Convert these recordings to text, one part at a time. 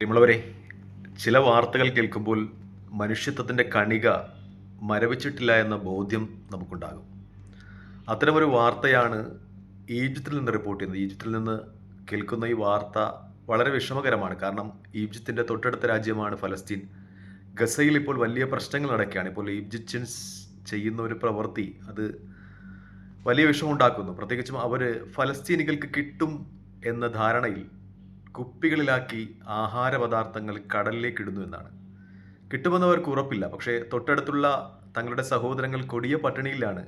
പ്രിയമുള്ളവരെ ചില വാർത്തകൾ കേൾക്കുമ്പോൾ മനുഷ്യത്വത്തിന്റെ കണിക മരവിച്ചിട്ടില്ല എന്ന ബോധ്യം നമുക്കുണ്ടാകും. അത്തരമൊരു വാർത്തയാണ് ഈജിപ്തിൽ നിന്ന് റിപ്പോർട്ട് ചെയ്യുന്നത്. ഈജിപ്തിൽ നിന്ന് കേൾക്കുന്ന ഈ വാർത്ത വളരെ വിഷമകരമാണ്. കാരണം ഈജിപ്തിന്റെ തൊട്ടടുത്ത രാജ്യമാണ് ഫലസ്തീൻ. ഗസയിൽ ഇപ്പോൾ വലിയ പ്രശ്നങ്ങൾ നടക്കുകയാണ്. ഇപ്പോൾ ഈജിപ്ഷ്യൻസ് ചെയ്യുന്ന ഒരു പ്രവൃത്തി അത് വലിയ വിഷമമുണ്ടാക്കുന്നു പ്രത്യേകിച്ചും അവർ ഫലസ്തീനികൾക്ക് കിട്ടും എന്ന ധാരണയിൽ കുപ്പികളിലാക്കി ആഹാര പദാർത്ഥങ്ങൾ കടലിലേക്ക് ഇടുന്നു എന്നാണ്. കിട്ടുമെന്നവർക്ക് ഉറപ്പില്ല. പക്ഷേ തൊട്ടടുത്തുള്ള തങ്ങളുടെ സഹോദരങ്ങൾ കൊടിയ പട്ടിണിയിലാണ്.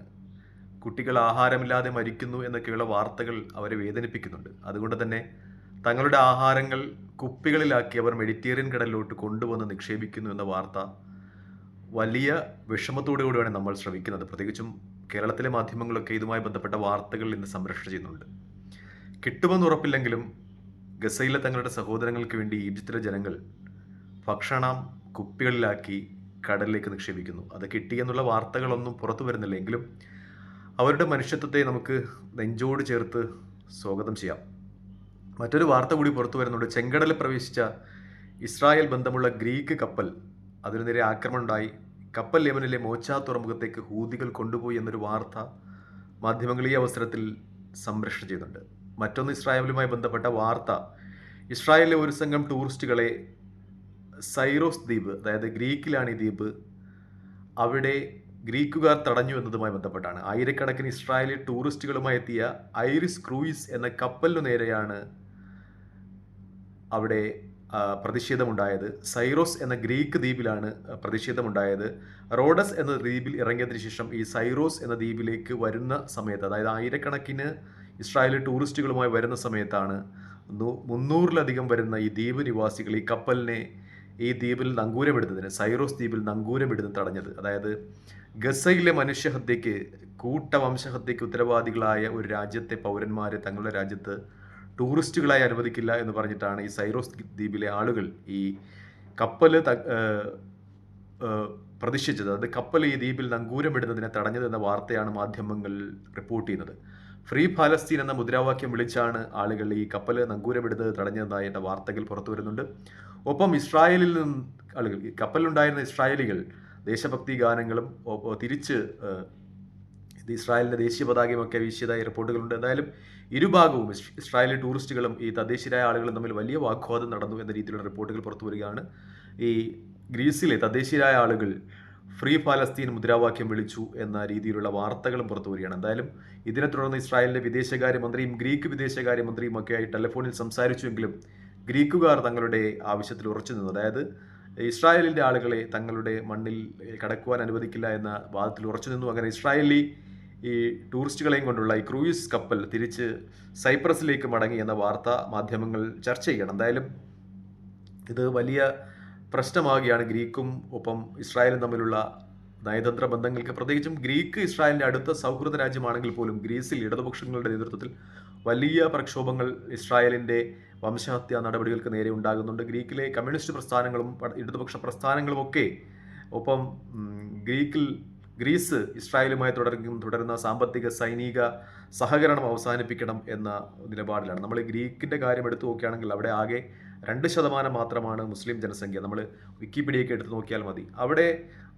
കുട്ടികൾ ആഹാരമില്ലാതെ മരിക്കുന്നു എന്നൊക്കെയുള്ള വാർത്തകൾ അവരെ വേദനിപ്പിക്കുന്നുണ്ട്. അതുകൊണ്ട് തന്നെ തങ്ങളുടെ ആഹാരങ്ങൾ കുപ്പികളിലാക്കി അവർ മെഡിറ്റേറിയൻ കടലിലോട്ട് കൊണ്ടുവന്ന് നിക്ഷേപിക്കുന്നു എന്ന വാർത്ത വലിയ വിഷമത്തോടു കൂടിയാണ് നമ്മൾ ശ്രമിക്കുന്നത് പ്രത്യേകിച്ചും കേരളത്തിലെ മാധ്യമങ്ങളൊക്കെ ഇതുമായി ബന്ധപ്പെട്ട വാർത്തകൾ ഇന്ന് സംരക്ഷണം ചെയ്യുന്നുണ്ട്. കിട്ടുമെന്ന് ഉറപ്പില്ലെങ്കിലും ഗസയിലെ തങ്ങളുടെ സഹോദരങ്ങൾക്ക് വേണ്ടി ഈജിപ്തിലെ ജനങ്ങൾ ഭക്ഷണം കുപ്പികളിലാക്കി കടലിലേക്ക് നിക്ഷേപിക്കുന്നു. അത് കിട്ടിയെന്നുള്ള വാർത്തകളൊന്നും പുറത്തു വരുന്നില്ല. എങ്കിലും അവരുടെ മനുഷ്യത്വത്തെ നമുക്ക് നെഞ്ചോട് ചേർത്ത് സ്വാഗതം ചെയ്യാം. മറ്റൊരു വാർത്ത കൂടി പുറത്തു വരുന്നുണ്ട്. ചെങ്കടലിൽ പ്രവേശിച്ച ഇസ്രായേൽ ബന്ധമുള്ള ഗ്രീക്ക് കപ്പൽ അതിനു നേരെ ആക്രമണം ഉണ്ടായി. കപ്പൽ യമനിലെ മോച്ച തുറമുഖത്തേക്ക് ഹൂതികൾ കൊണ്ടുപോയി എന്നൊരു വാർത്ത മാധ്യമങ്ങൾ ഈ അവസരത്തിൽ സംരക്ഷണം ചെയ്യുന്നുണ്ട്. മറ്റൊന്ന് ഇസ്രായേലുമായി ബന്ധപ്പെട്ട വാർത്ത ഇസ്രായേലിലെ ഒരു സംഘം ടൂറിസ്റ്റുകളെ സൈറോസ് ദ്വീപ് അതായത് ഗ്രീക്കിലാണ് ഈ ദ്വീപ് അവിടെ ഗ്രീക്കുകാർ തടഞ്ഞു എന്നതുമായി ബന്ധപ്പെട്ടാണ്. ആയിരക്കണക്കിന് ഇസ്രായേലി ടൂറിസ്റ്റുകളുമായി എത്തിയ ഐറിസ് ക്രൂയിസ് എന്ന കപ്പലിനു നേരെയാണ് അവിടെ പ്രതിഷേധമുണ്ടായത്. സൈറോസ് എന്ന ഗ്രീക്ക് ദ്വീപിലാണ് പ്രതിഷേധമുണ്ടായത്. റോഡസ് എന്ന ദ്വീപിൽ ഇറങ്ങിയതിന് ശേഷം ഈ സൈറോസ് എന്ന ദ്വീപിലേക്ക് വരുന്ന സമയത്ത് അതായത് ആയിരക്കണക്കിന് ഇസ്രായേലി ടൂറിസ്റ്റുകളുമായി വരുന്ന സമയത്താണ് മുന്നൂറിലധികം വരുന്ന ഈ ദ്വീപ് നിവാസികൾ ഈ കപ്പലിനെ ഈ ദ്വീപിൽ നങ്കൂരമിടുന്നതിന് സൈറോസ് ദ്വീപിൽ നങ്കൂരമിടുന്നത് തടഞ്ഞത്. അതായത് ഗസയിലെ മനുഷ്യഹത്യയ്ക്ക് കൂട്ടവംശഹത്യയ്ക്ക് ഉത്തരവാദികളായ ഒരു രാജ്യത്തെ പൗരന്മാരെ തങ്ങളുടെ രാജ്യത്ത് ടൂറിസ്റ്റുകളായി അനുവദിക്കില്ല എന്ന് പറഞ്ഞിട്ടാണ് ഈ സൈറോസ് ദ്വീപിലെ ആളുകൾ ഈ കപ്പൽ പ്രതിഷ്ഠിച്ചത്. അത് കപ്പൽ ഈ ദ്വീപിൽ നങ്കൂരമിടുന്നതിനെ തടഞ്ഞതെന്ന വാർത്തയാണ് മാധ്യമങ്ങൾ റിപ്പോർട്ട് ചെയ്യുന്നത്. ഫ്രീ പാലസ്തീൻ എന്ന മുദ്രാവാക്യം വിളിച്ചാണ് ആളുകൾ ഈ കപ്പൽ നങ്കൂരമിടുന്നത് തടഞ്ഞതായി എന്ന വാർത്തകൾ പുറത്തു വരുന്നുണ്ട്. ഒപ്പം ഇസ്രായേലിൽ നിന്ന് ആളുകൾ കപ്പലിലുണ്ടായിരുന്ന ഇസ്രായേലികൾ ദേശഭക്തി ഗാനങ്ങളും തിരിച്ച് ഇസ്രായേലിന്റെ ദേശീയ പതാകയുമൊക്കെ വീശിയതായി റിപ്പോർട്ടുകളുണ്ട്. എന്തായാലും ഇരുഭാഗവും ഇസ് ഇസ്രായേലി ടൂറിസ്റ്റുകളും ഈ തദ്ദേശീയരായ ആളുകളും തമ്മിൽ വലിയ വാഗ്വാദം നടന്നു എന്ന രീതിയിലുള്ള റിപ്പോർട്ടുകൾ പുറത്തു വരികയാണ്. ഈ ഗ്രീസിലെ തദ്ദേശീയരായ ആളുകൾ ഫ്രീ പാലസ്തീൻ മുദ്രാവാക്യം വിളിച്ചു എന്ന രീതിയിലുള്ള വാർത്തകളും പുറത്തു വരികയാണ്. എന്തായാലും ഇതിനെ തുടർന്ന് ഇസ്രായേലിന്റെ വിദേശകാര്യമന്ത്രിയും ഗ്രീക്ക് വിദേശകാര്യമന്ത്രിയും ഒക്കെയായി ടെലിഫോണിൽ സംസാരിച്ചുവെങ്കിലും ഗ്രീക്കുകാർ തങ്ങളുടെ ആവശ്യത്തിൽ ഉറച്ചു നിന്നു. അതായത് ഇസ്രായേലിന്റെ ആളുകളെ തങ്ങളുടെ മണ്ണിൽ കടക്കുവാൻ അനുവദിക്കില്ല എന്ന വാദത്തിൽ ഉറച്ചു നിന്നു. അങ്ങനെ ഇസ്രായേലി ഈ ടൂറിസ്റ്റുകളെയും കൊണ്ടുള്ള ഈ ക്രൂയിസ് കപ്പൽ തിരിച്ച് സൈപ്രസിലേക്ക് മടങ്ങി എന്ന വാർത്ത മാധ്യമങ്ങൾ ചർച്ച ചെയ്യണം എന്തായാലും ഇത് വലിയ പ്രശ്നമാകുകയാണ് ഗ്രീക്കും ഒപ്പം ഇസ്രായേലും തമ്മിലുള്ള നയതന്ത്ര ബന്ധങ്ങൾക്ക്. പ്രത്യേകിച്ചും ഗ്രീക്ക് ഇസ്രായേലിന്റെ അടുത്ത സൗഹൃദ രാജ്യമാണെങ്കിൽ പോലും ഗ്രീസിൽ ഇടതുപക്ഷങ്ങളുടെ നേതൃത്വത്തിൽ വലിയ പ്രക്ഷോഭങ്ങൾ ഇസ്രായേലിന്റെ വംശഹത്യ നടപടികൾക്ക് നേരെ ഉണ്ടാകുന്നുണ്ട്. ഗ്രീക്കിലെ കമ്മ്യൂണിസ്റ്റ് പ്രസ്ഥാനങ്ങളും ഇടതുപക്ഷ പ്രസ്ഥാനങ്ങളും ഒക്കെ ഒപ്പം ഗ്രീക്കിൽ ഗ്രീസ് ഇസ്രായേലുമായി തുടരുന്ന തുടരുന്ന സാമ്പത്തിക സൈനിക സഹകരണം അവസാനിപ്പിക്കണം എന്ന നിലപാടിലാണ്. നമ്മൾ ഗ്രീക്കിന്റെ കാര്യം എടുത്തു നോക്കുകയാണെങ്കിൽ അവിടെ ആകെ രണ്ട് ശതമാനം മാത്രമാണ് മുസ്ലിം ജനസംഖ്യ. നമ്മൾ വിക്കിപീഡിയയൊക്കെ എടുത്തു നോക്കിയാൽ മതി. അവിടെ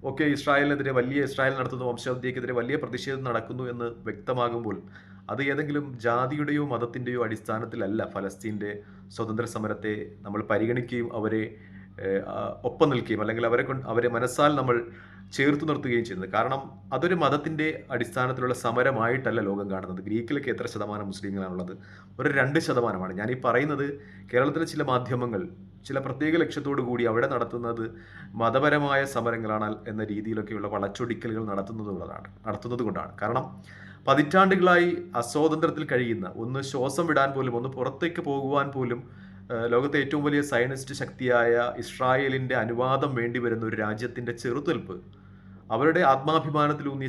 ഒക്കെ ഇസ്രായേലിനെതിരെ വലിയ ഇസ്രായേൽ നടത്തുന്ന വംശഹത്യക്കെതിരെ വലിയ പ്രതിഷേധം നടക്കുന്നു എന്ന് വ്യക്തമാകുമ്പോൾ അത് ഏതെങ്കിലും ജാതിയുടെയോ മതത്തിന്റെയോ അടിസ്ഥാനത്തിലല്ല ഫലസ്തീന്റെ സ്വതന്ത്ര സമരത്തെ നമ്മൾ പരിഗണിക്കുകയും അവരെ ഒപ്പം നിൽക്കുകയും അല്ലെങ്കിൽ അവരെ കൊണ്ട് അവരെ മനസ്സാൽ നമ്മൾ ചേർത്ത് നിർത്തുകയും ചെയ്യുന്നത്. കാരണം അതൊരു മതത്തിന്റെ അടിസ്ഥാനത്തിലുള്ള സമരമായിട്ടല്ല ലോകം കാണുന്നത്. ഗ്രീക്കിലൊക്കെ എത്ര ശതമാനം മുസ്ലിങ്ങളാണുള്ളത്? ഒരു രണ്ട് ശതമാനമാണ്. ഞാൻ ഈ പറയുന്നത് കേരളത്തിലെ ചില മാധ്യമങ്ങൾ ചില പ്രത്യേക ലക്ഷ്യത്തോടു കൂടി അവിടെ നടത്തുന്നത് മതപരമായ സമരങ്ങളാണ് എന്ന രീതിയിലൊക്കെയുള്ള വളച്ചൊടിക്കലുകൾ നടത്തുന്നതുകൊണ്ടാണ്. നടത്തുന്നത് കൊണ്ടാണ് കാരണം പതിറ്റാണ്ടുകളായി അസ്വാതന്ത്ര്യത്തിൽ കഴിയുന്ന ഒന്ന് ശ്വാസം വിടാൻ പോലും ഒന്ന് പുറത്തേക്ക് പോകുവാൻ പോലും ലോകത്തെ ഏറ്റവും വലിയ സയനിസ്റ്റ് ശക്തിയായ ഇസ്രായേലിന്റെ അനുവാദം വേണ്ടി വരുന്ന ഒരു രാജ്യത്തിന്റെ ചെറുതീർപ്പ് അവരുടെ ആത്മാഭിമാനത്തിലൂന്നിയ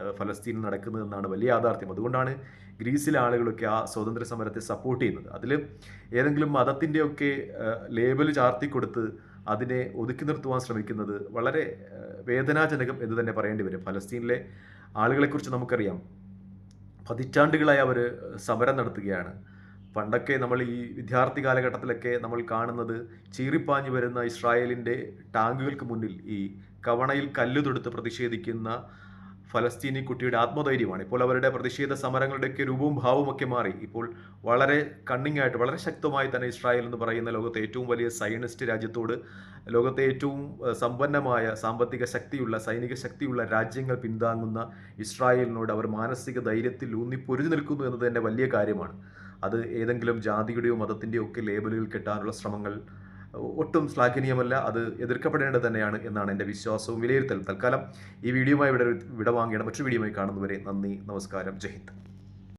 ഏഹ്, ഫലസ്തീനിൽ നടക്കുന്നതെന്നാണ് വലിയ യാഥാർത്ഥ്യം. അതുകൊണ്ടാണ് ഗ്രീസിലെ ആളുകളൊക്കെ ആ സ്വാതന്ത്ര്യ സമരത്തെ സപ്പോർട്ട് ചെയ്യുന്നത്. അതിൽ ഏതെങ്കിലും മതത്തിന്റെയൊക്കെ ലേബൽ ചാർത്തിക്കൊടുത്ത് അതിനെ ഒതുക്കി നിർത്തുവാൻ ശ്രമിക്കുന്നത് വളരെ വേദനാജനകം എന്ന് തന്നെ പറയേണ്ടി വരും. ഫലസ്തീനിലെ ആളുകളെക്കുറിച്ച് നമുക്കറിയാം. പതിറ്റാണ്ടുകളായി അവർ സമരം നടത്തുകയാണ്. പണ്ടൊക്കെ നമ്മൾ ഈ വിദ്യാർത്ഥി കാലഘട്ടത്തിലൊക്കെ നമ്മൾ കാണുന്നത് ചീറിപ്പാഞ്ഞു വരുന്ന ഇസ്രായേലിന്റെ ടാങ്കുകൾക്ക് മുന്നിൽ ഈ കവണയിൽ കല്ല് തൊടുത്ത് പ്രതിഷേധിക്കുന്ന ഫലസ്തീനി കുട്ടിയുടെ ആത്മധൈര്യമാണ്. ഇപ്പോൾ അവരുടെ പ്രതിഷേധ സമരങ്ങളുടെയൊക്കെ രൂപവും ഭാവവും ഒക്കെ മാറി. ഇപ്പോൾ വളരെ കണ്ണിങ് ആയിട്ട് വളരെ ശക്തമായി തന്നെ ഇസ്രായേൽ എന്ന് പറയുന്ന ലോകത്തെ ഏറ്റവും വലിയ സയനിസ്റ്റ് രാജ്യത്തോട് ലോകത്തെ ഏറ്റവും സമ്പന്നമായ സാമ്പത്തിക ശക്തിയുള്ള സൈനിക ശക്തിയുള്ള രാജ്യങ്ങൾ പിന്താങ്ങുന്ന ഇസ്രായേലിനോട് അവർ മാനസിക ധൈര്യത്തിൽ ഊന്നി പൊരുതി നിൽക്കുന്നു എന്നത് തന്നെ വലിയ കാര്യമാണ്. അത് ഏതെങ്കിലും ജാതിയുടെയോ മതത്തിന്റെയോ ഒക്കെ ലേബലുകൾ കിട്ടാനുള്ള ശ്രമങ്ങൾ ഒട്ടും ശ്ലാഘനീയമല്ല അത് എതിർക്കപ്പെടേണ്ടത് തന്നെയാണ് എന്നാണ് എന്റെ വിശ്വാസവും വിലയിരുത്തൽ തൽക്കാലം ഈ വീഡിയോയുമായി ഇവിടെ വിട വാങ്ങിയാണ് മറ്റൊരു വീഡിയോയുമായി കാണുന്നവരെ നന്ദി നമസ്കാരം ജയ് ഹിന്ദ്.